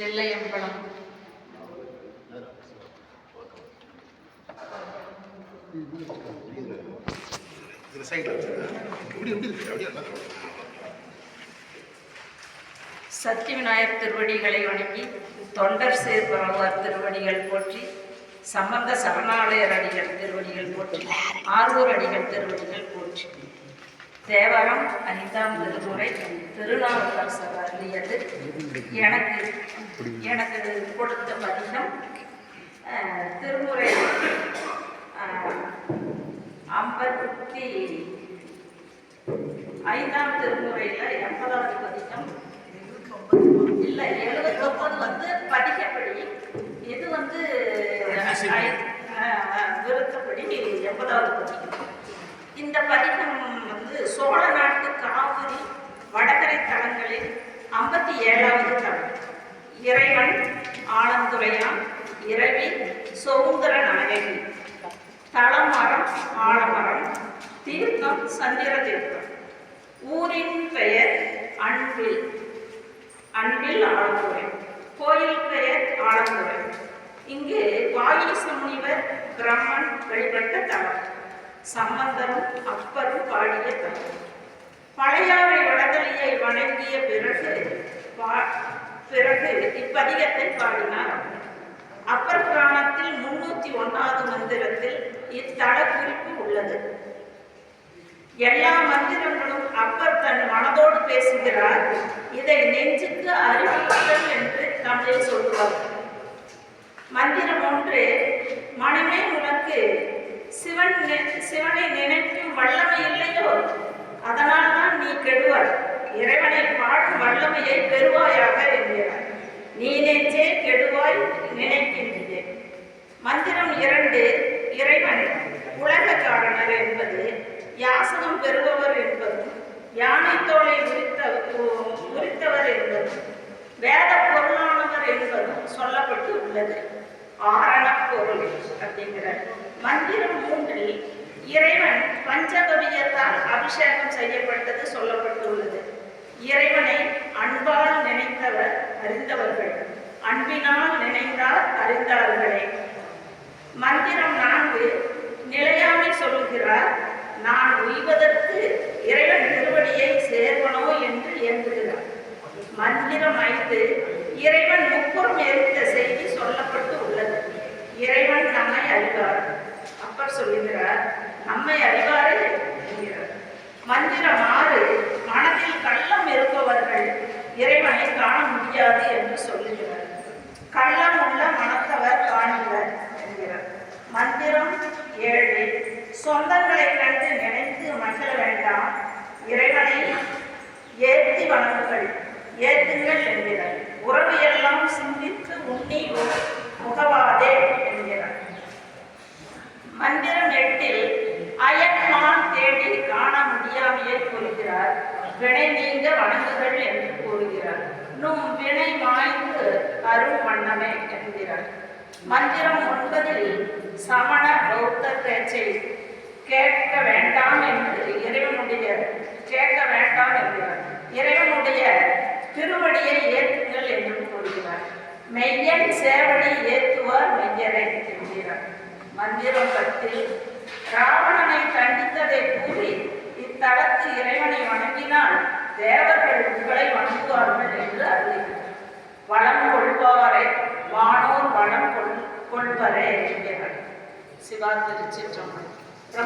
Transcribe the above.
தில்லையம்பலம் சக்தி விநாயகர் திருவடிகளை வணங்கி தொண்டர் சேர்பரவார் திருவடிகள் போற்றி சம்பந்த சரணாலயர் அடிகள் திருவடிகள் போற்றி ஆரூர் அடிகள் திருவடிகள் போற்றி. தேவரம் ஐந்தாம் திருமுறை திருநாவுக்கரசர் அருளியது. எனக்கு எனக்கு கொடுத்த பதிகம் அஹ், திருமுறை ஐம்பத்தி ஐந்தாம் திருமுறையில எண்பதாவது பதிகம். இல்ல எழுபத்தி ஒன்பது வந்து பதிக்கப்படி இது வந்து விருத்தப்படி எண்பதாவது பதிகம். இந்த பதிகம் சோழ நாட்டு காவிரி வடகரை தலங்களில் ஐம்பத்தி ஏழாவது தலம் இறைவன் ஆலந்துரையான் இரவி சௌந்தர நாயகி. தலமரம் ஆலமரம் தீர்த்தம் சந்திர தீர்த்தம். ஊரின் பெயர் அன்பில். அன்பில் ஆலந்துரை. கோயில் பெயர் ஆலந்துரை. இங்கு வாயீச முனிவர் பிரம்மன் வழிபட்ட தலம். சம்பந்தரும் அப்பரும் பாடிய தமிழ் பழையாறை வடதலியை வணங்கிய பிறகு பா- பிறகு இப்பதிகத்தை பாடினார் அப்பர் புராணத்தில் முன்னூத்தி ஒன்னாவது மந்திரத்தில் இத்தல குறிப்பு உள்ளது. எல்லா மந்திரங்களும் அப்பர் தன் மனதோடு பேசுகிறார். இதை நெஞ்சுக்கு அறிவித்தல் என்று தமிழில் சொல்லுவார். மந்திரம் ஒன்று மனமே உனக்கு சிவன் சிவனை நினைக்கும் வல்லமை இல்லையோ? அதனால் தான் நீ கெடுவாய் இறைவனை பாடும் வல்லமையை பெறுவாயாக என்கிறார். நீ நெஞ்சே கெடுவாய் நினைக்கின்றே மந்திரம் இரண்டு இறைவன் உலக காரணர் என்பது யாசகம் பெறுபவர் என்பதும் யானை தோலை உரித்த உரித்தவர் என்பதும் வேத பொருளானவர் என்பதும் சொல்லப்பட்டு உள்ளது. ஆரணப்பொருள் அப்படிங்கிற மந்திரம் மூன்றில் இறைவன் பஞ்சகவியத்தால் அபிஷேகம் செய்யப்பட்டது சொல்லப்பட்டுள்ளது. இறைவனை அன்பால் நினைத்தவர் அறிந்தவர்கள் அன்பினால் நினைந்தார் அறிந்தார்களே. மந்திரம் நான்கு நிலையாமை சொல்லுகிறார் நான் உய்வதற்கு இறைவன் திருவடியை சேர்வனோ என்று ஏங்குகிறார் மந்திரம் ஐந்து இறைவன் முப்புறம் எரித்த செய்தி சொல்லப்பட்டு உள்ளது இறைவன் நம்மை அறிவார். அப்பர் சொல்லுகிறார் நம்மை அறிவாரே என்கிறார். மந்திரம் ஆறு மனதில் கள்ளம் இருப்பவர்கள் இறைவனை காண முடியாது என்று சொல்லுகிறார். கள்ளம் உள்ள மனத்தவர் காணுங்கள் என்கிறார். மந்திரம் ஏழு சொந்தங்களை கண்டு நினைத்து மகிழ வேண்டாம் இறைவனை ஏற்றி வணங்குங்கள் ஏற்றுங்கள் என்கிறார். உறவு எல்லாம் சிந்தித்து உண்ணி முகவாதே. மந்திரம் எட்டில் அயன்மான் தேடி காண முடியாமையை கூறுகிறார். வினை நீங்க வணங்குகள் என்று கூறுகிறார். நும் வினை மாய்ந்து அருள் வண்ணமே என்கிறார். மந்திரம் ஒன்பதில் சமண பௌத்த பேச்சை கேட்க வேண்டாம் என்று இறைவனுடைய கேட்க வேண்டாம் என்கிறார். இறைவனுடைய திருவடியை ஏற்றுங்கள் என்று கூறுகிறார். மெய்யன் சேவடி ஏத்துவார் மெய்யரை என்கிறார். மந்திரம் பத்தில் ராவணனை கண்டித்ததை கூறி இத்தலத்து இறைவனை வணங்கினால் தேவர்கள் உங்களை வணங்குவார்கள் என்று அறிவிக்கிறார் வளம் கொள்பவரை வானோர் வளம் கொள் கொள்வரே என்கிறார். சிவா திருச்சிற்றம்பலம்.